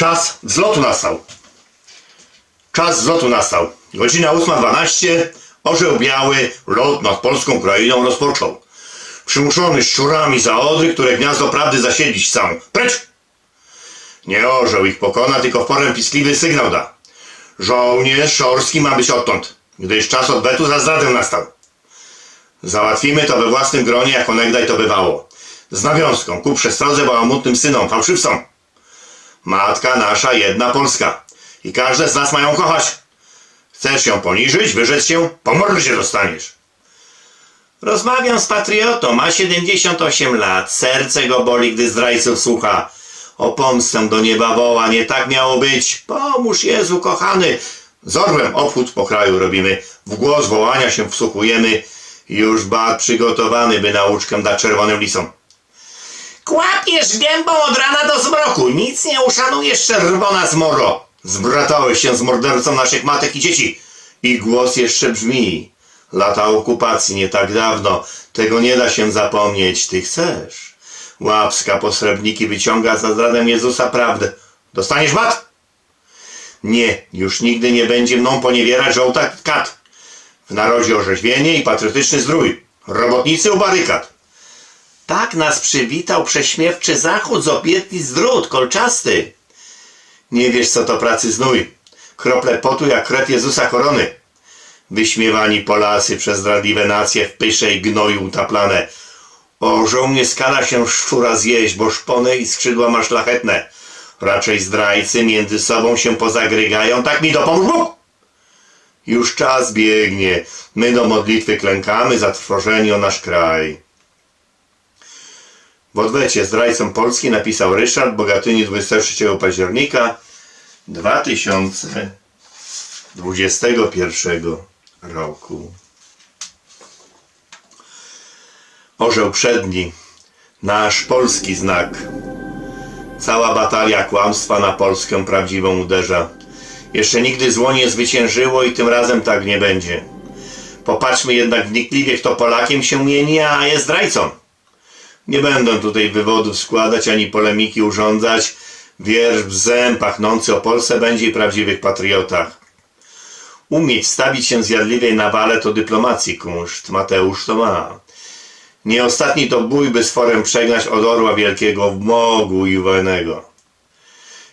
Czas wzlotu nastał. Czas wzlotu nastał. Godzina 8.12. Orzeł biały lot nad polską krainą rozpoczął. Przymuszony szczurami za odry, które gniazdo prawdy zasiedlić chcą. Precz! Nie orzeł ich pokona, tylko w porę piskliwy sygnał da. Żołnierz szorski ma być odtąd, gdyż czas odwetu za zdradę nastał. Załatwimy to we własnym gronie, jak onegdaj to bywało. Z nawiązką ku przestrodze bałamutnym synom, fałszywcom. Matka nasza jedna Polska. I każde z nas mają kochać. Chcesz ją poniżyć, wyrzec się, po mordzie dostaniesz. Rozmawiam z patriotą, ma 78 lat, serce go boli, gdy zdrajców słucha. O pomstę do nieba woła, nie tak miało być. Pomóż Jezu kochany. Z orłem obchód po kraju robimy, w głos wołania się wsłuchujemy. Już bat przygotowany, by nauczkę dać czerwonym lisom. Kłapiesz gębą od rana do zmroku, nic nie uszanujesz, czerwona zmoro. Zbratałeś się z mordercą naszych matek i dzieci. I głos jeszcze brzmi. Lata okupacji nie tak dawno, tego nie da się zapomnieć, ty chcesz. Łapska posrebniki wyciąga za zdradę Jezusa prawdę. Dostaniesz bat? Nie, już nigdy nie będzie mną poniewierać żołta kat. W narodzie orzeźwienie i patriotyczny zdrój. Robotnicy u barykad. Tak nas przywitał prześmiewczy zachód z obietnic drut kolczasty. Nie wiesz, co to pracy znój. Krople potu jak krew Jezusa korony. Wyśmiewani Polacy przez zdradliwe nacje w pysze i gnoju utaplane. Orzeł nie skala się szczura zjeść, bo szpony i skrzydła ma szlachetne. Raczej zdrajcy między sobą się pozagrygają, tak mi dopomóż! Już czas biegnie, my do modlitwy klękamy, zatrwożeni o nasz kraj. W odwecie zdrajcą Polski napisał Ryszard Bogatyni 23 października 2021 roku. Orzeł przedni, nasz polski znak. Cała batalia kłamstwa na Polskę prawdziwą uderza. Jeszcze nigdy zło nie zwyciężyło i tym razem tak nie będzie. Popatrzmy jednak wnikliwie, kto Polakiem się mieni, a jest zdrajcą. Nie będę tutaj wywodów składać ani polemiki urządzać. Wiersz bzem pachnący o Polsce będzie i prawdziwych patriotach. Umieć stawić się zjadliwej na wale to dyplomacji kunszt. Mateusz to ma. Nie ostatni to bój, by sforem przegnać od orła wielkiego w mogu i wolnego.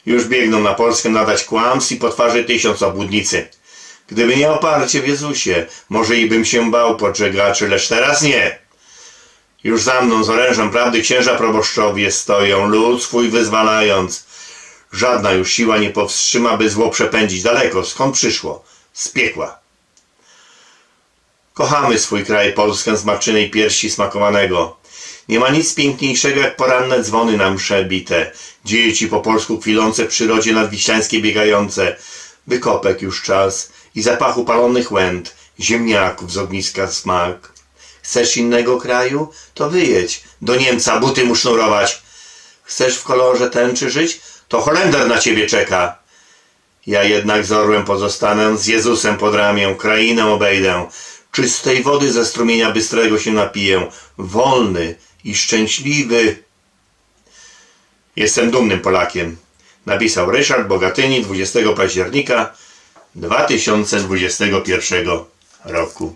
Już biegną na Polskę nadać kłamstw i po twarzy tysiąc obłudnicy. Gdyby nie oparcie w Jezusie, może i bym się bał podżegaczy, lecz teraz nie. Już za mną z orężem prawdy księża proboszczowie stoją, lud swój wyzwalając. Żadna już siła nie powstrzyma, by zło przepędzić daleko, skąd przyszło? Z piekła. Kochamy swój kraj, Polskę z maczynej piersi smakowanego. Nie ma nic piękniejszego jak poranne dzwony na msze bite. Dzieci po polsku kwilące w przyrodzie nadwiślańskiej biegające. Wykopek już czas i zapachu palonych łęd, ziemniaków z ogniska smak. Chcesz innego kraju? To wyjedź. Do Niemca buty mu sznurować. Chcesz w kolorze tęczy żyć? To Holender na ciebie czeka. Ja jednak z orłem pozostanę, z Jezusem pod ramię, krainę obejdę. Czystej wody ze strumienia bystrego się napiję. Wolny i szczęśliwy. Jestem dumnym Polakiem. Napisał Ryszard Bogatyni 20 października 2021 roku.